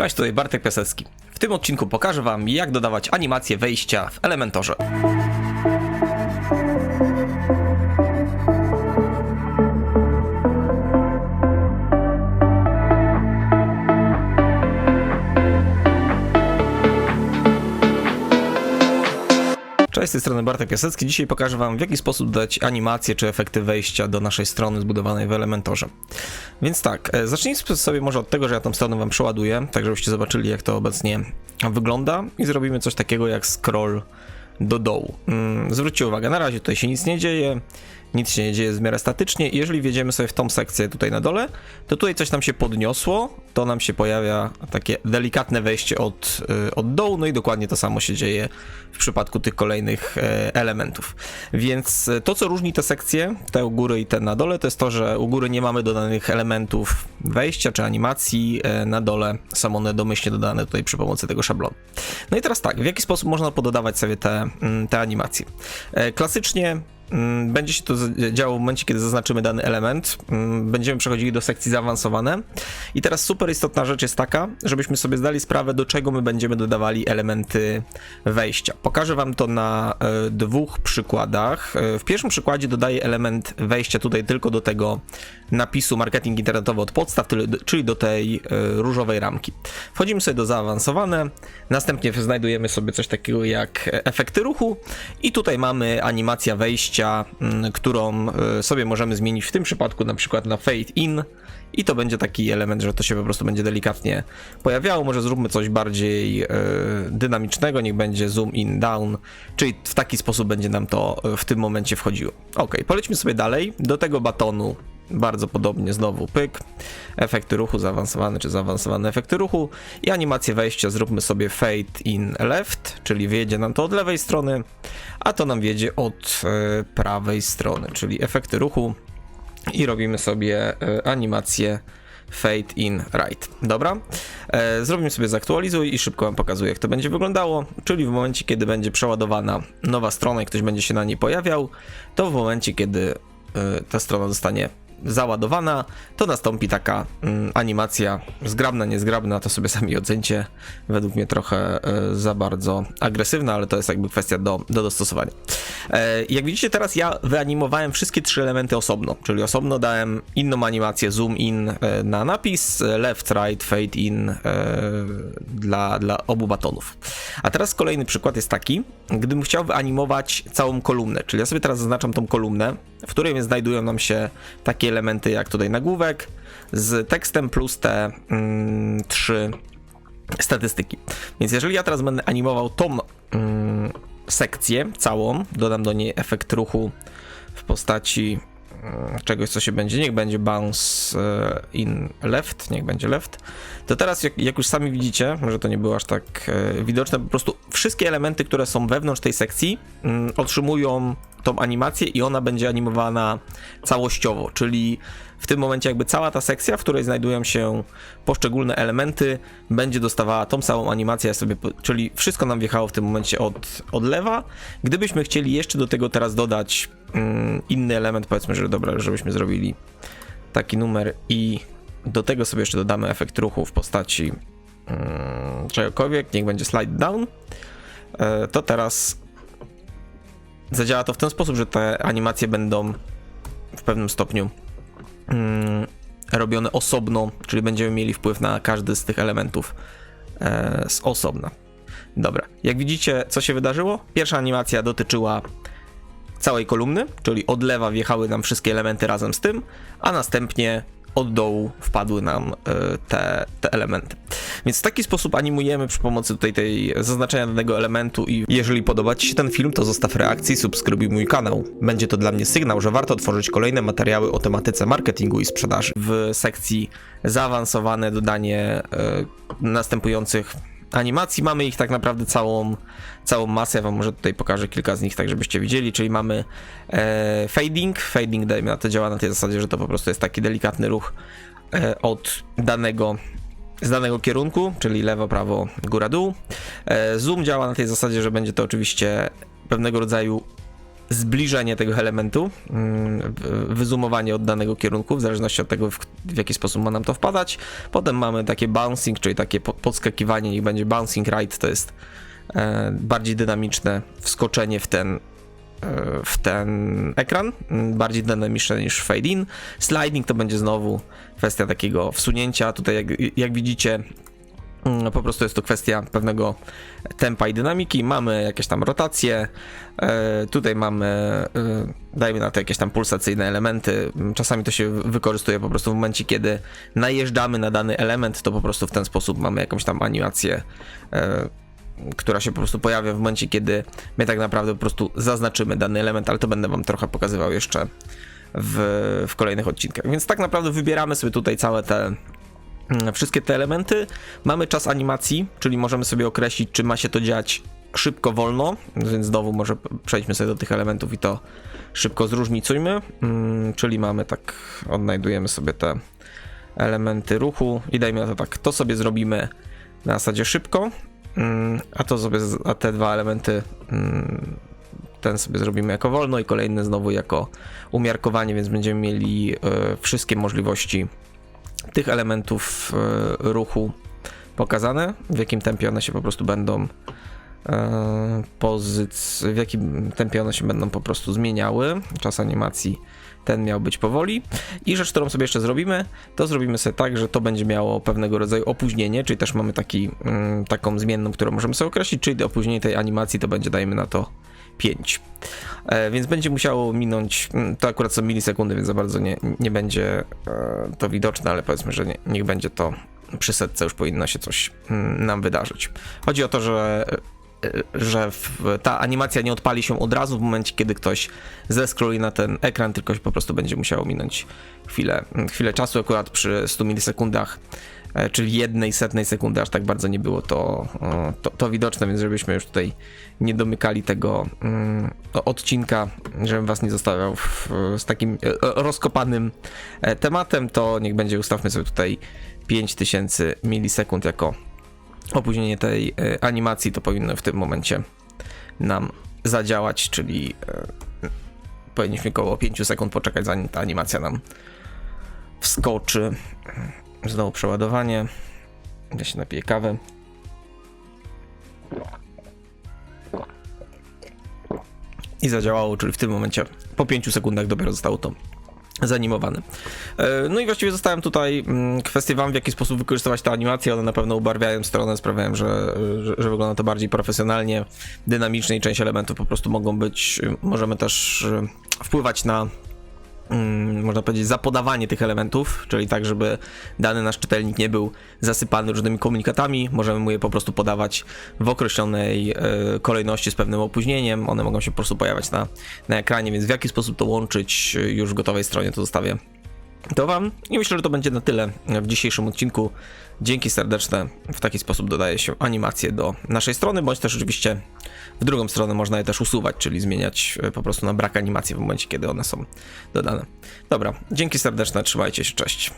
Cześć, tutaj Bartek Piasecki. W tym odcinku pokażę Wam, jak dodawać animację wejścia w Elementorze. Cześć, z tej strony Bartek Piasecki. Dzisiaj pokażę Wam, w jaki sposób dodać animacje czy efekty wejścia do naszej strony zbudowanej w Elementorze. Więc tak, e, zacznijmy sobie może od tego, że ja tą stronę Wam przeładuję, tak żebyście zobaczyli, jak to obecnie wygląda i zrobimy coś takiego jak scroll do dołu. Mm, Zwróćcie uwagę, na razie tutaj się nic nie dzieje, nic się nie dzieje w miarę statycznie jeżeli wjedziemy sobie w tą sekcję tutaj na dole, to tutaj coś nam się podniosło, to nam się pojawia takie delikatne wejście od, y, od dołu, no i dokładnie to samo się dzieje w przypadku tych kolejnych e, elementów. Więc e, to, co różni te sekcje, te u góry i te na dole, to jest to, że u góry nie mamy dodanych elementów wejścia czy animacji, e, na dole są one domyślnie dodane tutaj przy pomocy tego szablonu. No i teraz tak, w jaki sposób można pododawać sobie te, mm, te animacje? Klasycznie Będzie się to działo w momencie, kiedy zaznaczymy dany element. Mm, Będziemy przechodzili do sekcji zaawansowane. I teraz super istotna rzecz jest taka, żebyśmy sobie zdali sprawę, do czego my będziemy dodawali elementy wejścia. Pokażę Wam to na e, dwóch przykładach. E, w pierwszym przykładzie dodaję element wejścia tutaj tylko do tego napisu marketing internetowy od podstaw, czyli do tej e, różowej ramki. Wchodzimy sobie do zaawansowane, następnie znajdujemy sobie coś takiego jak efekty ruchu i tutaj mamy animacja wejścia, mm, którą e, sobie możemy zmienić w tym przypadku na przykład na fade in. I to będzie taki element, że to się po prostu będzie delikatnie pojawiało. Może zróbmy coś bardziej e, dynamicznego, niech będzie zoom in, down, czyli w taki sposób będzie nam to e, w tym momencie wchodziło. Ok, polećmy sobie dalej. Do tego batonu bardzo podobnie znowu pyk, efekty ruchu zaawansowane czy zaawansowane efekty ruchu i animację wejścia zróbmy sobie fade in left, czyli wjedzie nam to od lewej strony, a to nam wjedzie od e, prawej strony, czyli efekty ruchu i robimy sobie e, animację fade in right. Dobra? E, zrobimy sobie zaktualizuj i szybko wam pokazuję jak to będzie wyglądało, czyli w momencie kiedy będzie przeładowana nowa strona i ktoś będzie się na niej pojawiał, to w momencie kiedy ta strona zostanie załadowana, to nastąpi taka mm, animacja zgrabna, niezgrabna, to sobie sami ocencie. Według mnie trochę e, za bardzo agresywna, ale to jest jakby kwestia do, do dostosowania. E, jak widzicie teraz ja wyanimowałem wszystkie trzy elementy osobno, czyli osobno dałem inną animację zoom in e, na napis, left, right, fade in e, dla, dla obu batonów. A teraz kolejny przykład jest taki, gdybym chciał wyanimować całą kolumnę, czyli ja sobie teraz zaznaczam tą kolumnę, w której znajdują nam się takie elementy jak tutaj nagłówek z tekstem plus te mm, trzy statystyki. Więc jeżeli ja teraz będę animował tą mm, sekcję całą, dodam do niej efekt ruchu w postaci czegoś, co się będzie, niech będzie bounce e, in left, niech będzie left, to teraz jak, jak już sami widzicie, może to nie było aż tak e, widoczne, po prostu wszystkie elementy, które są wewnątrz tej sekcji mm, otrzymują tą animację i ona będzie animowana całościowo, czyli w tym momencie jakby cała ta sekcja, w której znajdują się poszczególne elementy, będzie dostawała tą samą animację, sobie, czyli wszystko nam wjechało w tym momencie od, od lewa. Gdybyśmy chcieli jeszcze do tego teraz dodać mm, inny element, powiedzmy, że dobra, żebyśmy zrobili taki numer i do tego sobie jeszcze dodamy efekt ruchu w postaci mm, czegokolwiek, niech będzie slide down, e, to teraz zadziała to w ten sposób, że te animacje będą w pewnym stopniu robione osobno, czyli będziemy mieli wpływ na każdy z tych elementów e, z osobna. Dobra, jak widzicie, co się wydarzyło? Pierwsza animacja dotyczyła całej kolumny, czyli od lewa wjechały nam wszystkie elementy razem z tym, a następnie od dołu wpadły nam e, te, te elementy. Więc w taki sposób animujemy przy pomocy tutaj tej zaznaczenia danego elementu i jeżeli podoba Ci się ten film, to zostaw reakcję i subskrybuj mój kanał. Będzie to dla mnie sygnał, że warto tworzyć kolejne materiały o tematyce marketingu i sprzedaży. W sekcji zaawansowane dodanie e, następujących animacji mamy ich tak naprawdę całą, całą masę. Ja wam może tutaj pokażę kilka z nich, tak żebyście widzieli. Czyli mamy e, fading. Fading dajmy na to działa na tej zasadzie, że to po prostu jest taki delikatny ruch e, od danego z danego kierunku, czyli lewo, prawo, góra, dół. E, zoom działa na tej zasadzie, że będzie to oczywiście pewnego rodzaju zbliżenie tego elementu, mm, w- wyzoomowanie od danego kierunku, w zależności od tego, w, w jaki sposób ma nam to wpadać. Potem mamy takie bouncing, czyli takie po- podskakiwanie, niech będzie bouncing right, to jest e, bardziej dynamiczne wskoczenie w ten, e, w ten ekran, m, bardziej dynamiczne niż fade in. Sliding to będzie znowu kwestia takiego wsunięcia. Tutaj, jak, jak widzicie, mm, po prostu jest to kwestia pewnego tempa i dynamiki. Mamy jakieś tam rotacje. E, tutaj mamy, e, dajmy na to jakieś tam pulsacyjne elementy. Czasami to się wykorzystuje po prostu w momencie, kiedy najeżdżamy na dany element, to po prostu w ten sposób mamy jakąś tam animację, e, która się po prostu pojawia w momencie, kiedy my tak naprawdę po prostu zaznaczymy dany element, ale to będę wam trochę pokazywał jeszcze w, w kolejnych odcinkach. Więc tak naprawdę wybieramy sobie tutaj całe te mm, wszystkie te elementy. Mamy czas animacji, czyli możemy sobie określić, czy ma się to dziać szybko, wolno, więc znowu może przejdźmy sobie do tych elementów i to szybko zróżnicujmy. Mm, czyli mamy tak, odnajdujemy sobie te elementy ruchu i dajmy na to tak, to sobie zrobimy na zasadzie szybko, mm, a to sobie, a te dwa elementy mm, ten sobie zrobimy jako wolno i kolejny znowu jako umiarkowanie, więc będziemy mieli e, wszystkie możliwości tych elementów e, ruchu pokazane, w jakim tempie one się po prostu będą e, pozyc, w jakim tempie one się będą po prostu zmieniały. Czas animacji ten miał być powoli. I rzecz, którą sobie jeszcze zrobimy, to zrobimy sobie tak, że to będzie miało pewnego rodzaju opóźnienie, czyli też mamy taki, mm, taką zmienną, którą możemy sobie określić, czyli opóźnienie tej animacji to będzie, dajmy na to, 5. E, więc będzie musiało minąć, mm, to akurat są milisekundy, więc za bardzo nie, nie będzie e, to widoczne, ale powiedzmy, że nie, niech będzie to przy setce już powinno się coś mm, nam wydarzyć. Chodzi o to, że że w, ta animacja nie odpali się od razu w momencie, kiedy ktoś zeskroli na ten ekran, tylko po prostu będzie musiało minąć chwilę, chwilę czasu, akurat przy 100 milisekundach, e, czyli jednej setnej sekundy, aż tak bardzo nie było to, to, to widoczne, więc żebyśmy już tutaj nie domykali tego mm, odcinka, żebym was nie zostawiał w, z takim e, rozkopanym e, tematem, to niech będzie, ustawmy sobie tutaj 5000 milisekund jako opóźnienie tej e, animacji, to powinno w tym momencie nam zadziałać, czyli e, powinniśmy około 5 sekund poczekać, zanim ta animacja nam wskoczy. Znowu przeładowanie. Ja się napiję kawę. I zadziałało, czyli w tym momencie po 5 sekundach dopiero zostało to zanimowane. E, No i właściwie zostałem tutaj mm, kwestię wam, w jaki sposób wykorzystywać te animacje. One na pewno ubarwiają stronę, sprawiają, że, że, że wygląda to bardziej profesjonalnie, dynamicznie i część elementów po prostu mogą być, y, możemy też y, wpływać na można powiedzieć, zapodawanie tych elementów, czyli tak, żeby dany nasz czytelnik nie był zasypany różnymi komunikatami, możemy mu je po prostu podawać w określonej e, kolejności z pewnym opóźnieniem, one mogą się po prostu pojawiać na, na ekranie, więc w jaki sposób to łączyć e, już w gotowej stronie, to zostawię to wam i myślę, że to będzie na tyle w dzisiejszym odcinku. Dzięki serdeczne. W taki sposób dodaje się animacje do naszej strony, bądź też oczywiście w drugą stronę można je też usuwać, czyli zmieniać e, po prostu na brak animacji w momencie, kiedy one są dodane. Dobra, dzięki serdeczne, trzymajcie się, cześć.